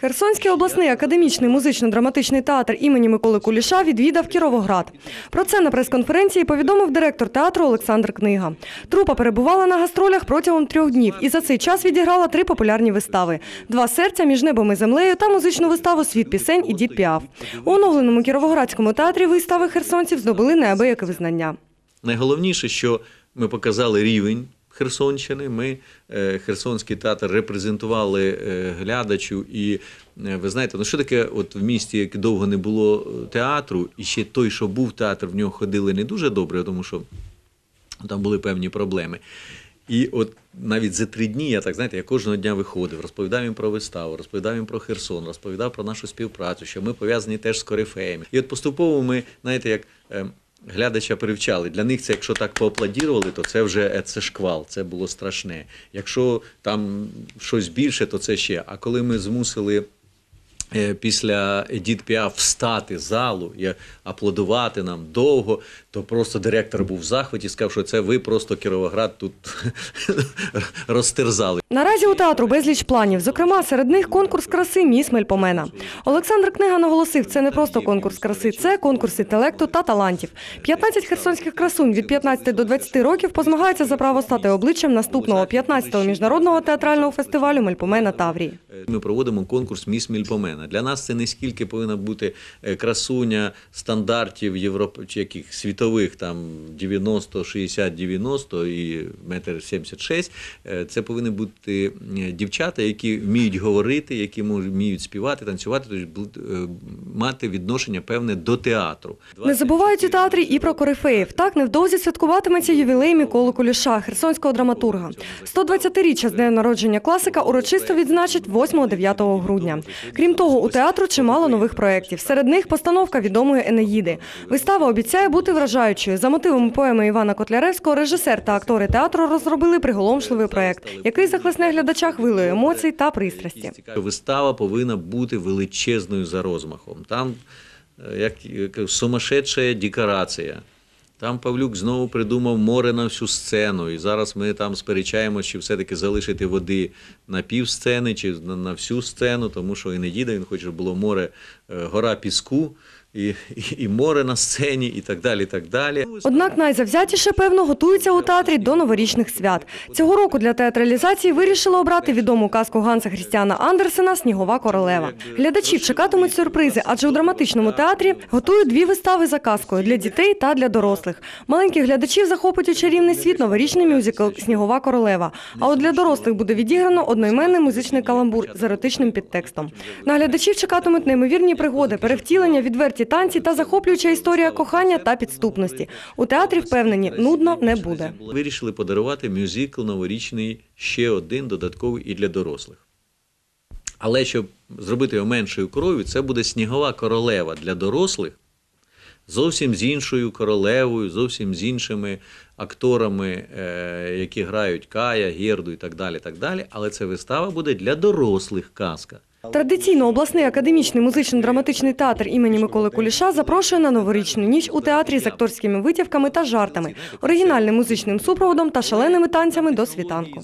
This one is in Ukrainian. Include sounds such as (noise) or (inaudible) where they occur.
Херсонський обласний академічний музично-драматичний театр імені Миколи Куліша відвідав Кіровоград. Про це на прес-конференції повідомив директор театру Олександр Книга. Трупа перебувала на гастролях протягом трьох днів і за цей час відіграла три популярні вистави: два серця між небом і землею та музичну виставу Світ пісень і дід Піаф. У оновленому Кіровоградському театрі вистави херсонців здобули неабияке визнання. Найголовніше, що ми показали рівень Херсонщини. Ми е, Херсонський театр репрезентували е, глядачу. І е, ви знаєте, ну що таке, от в місті, як довго не було театру, і ще той, що був театр, в нього ходили не дуже добре, тому що там були певні проблеми. І от навіть за три дні я так знаєте, я кожного дня виходив, розповідав їм про виставу, розповідав їм про Херсон, розповідав про нашу співпрацю, що ми пов'язані теж з корифеями. І от поступово ми, знаєте, як е, глядача привчали. Для них це, якщо так поаплодірували, то це вже е, це шквал, це було страшне. Якщо там щось більше, то це ще. А коли ми змусили. Е, Після Едіт Піаф встати з залу і аплодувати нам довго, то просто директор був в захваті, сказав, що це ви просто Кіровоград тут (laughs) розтерзали. Наразі у театру безліч планів. Зокрема, серед них конкурс краси Міс Мельпомена. Олександр Книга наголосив, це не просто конкурс краси, це конкурс інтелекту та талантів. 15 херсонських красунь від 15 до 20 років позмагаються за право стати обличчям наступного 15-го міжнародного театрального фестивалю Мельпомена Таврії. Ми проводимо конкурс Міс Мільпомена. Для нас це не скільки повинна бути е, красуня стандартів Європи чи яких світових там 90, 60, 90 і метр 76. Е, Це повинні бути е, дівчата, які вміють говорити, які вміють співати, танцювати, тобто мати відношення певне до театру. Не забувають у театрі і про корифеїв. Так невдовзі святкуватиметься ювілей Миколи Куліша, херсонського драматурга. 120-річчя з дня народження класика урочисто відзначать 8-9 грудня. Крім того, у театру чимало нових проєктів. Серед них постановка відомої Енеїди. Вистава обіцяє бути вражаючою. За мотивами поеми Івана Котляревського режисер та актори театру розробили приголомшливий проєкт, який захлесне глядача хвилею емоцій та пристрасті. Вистава повинна бути величезною за розмахом. Там е, як сумасшедша декорація. Там Павлюк знову придумав море на всю сцену. І зараз ми там сперечаємося, чи все-таки залишити води на пів сцени, чи на, всю сцену, тому що і не діда, він хоче, щоб було море, е, гора піску, і, і, море на сцені, і так далі. І так далі. Однак найзавзятіше, певно, готуються у театрі до новорічних свят. Цього року для театралізації вирішили обрати відому казку Ганса Хрістіана Андерсена Снігова королева. Глядачів чекатимуть сюрпризи, адже у драматичному театрі готують дві вистави за казкою для дітей та для дорослих. Маленьких глядачів захопить у чарівний світ новорічний мюзикл Снігова королева. А от для дорослих буде відіграно одноіменний музичний каламбур з еротичним підтекстом. На глядачів чекатимуть неймовірні пригоди, перевтілення, відверті танці та захоплююча історія кохання та підступності. У театрі впевнені, нудно не буде. Вирішили подарувати мюзикл новорічний ще один додатковий і для дорослих. Але щоб зробити його меншою кров'ю, це буде снігова королева для дорослих зовсім з іншою королевою, зовсім з іншими акторами, е, які грають Кая, Герду і так далі. так далі. Але це вистава буде для дорослих казка. Традиційно обласний академічний музично-драматичний театр імені Миколи Куліша запрошує на новорічну ніч у театрі з акторськими витівками та жартами, оригінальним музичним супроводом та шаленими танцями до світанку.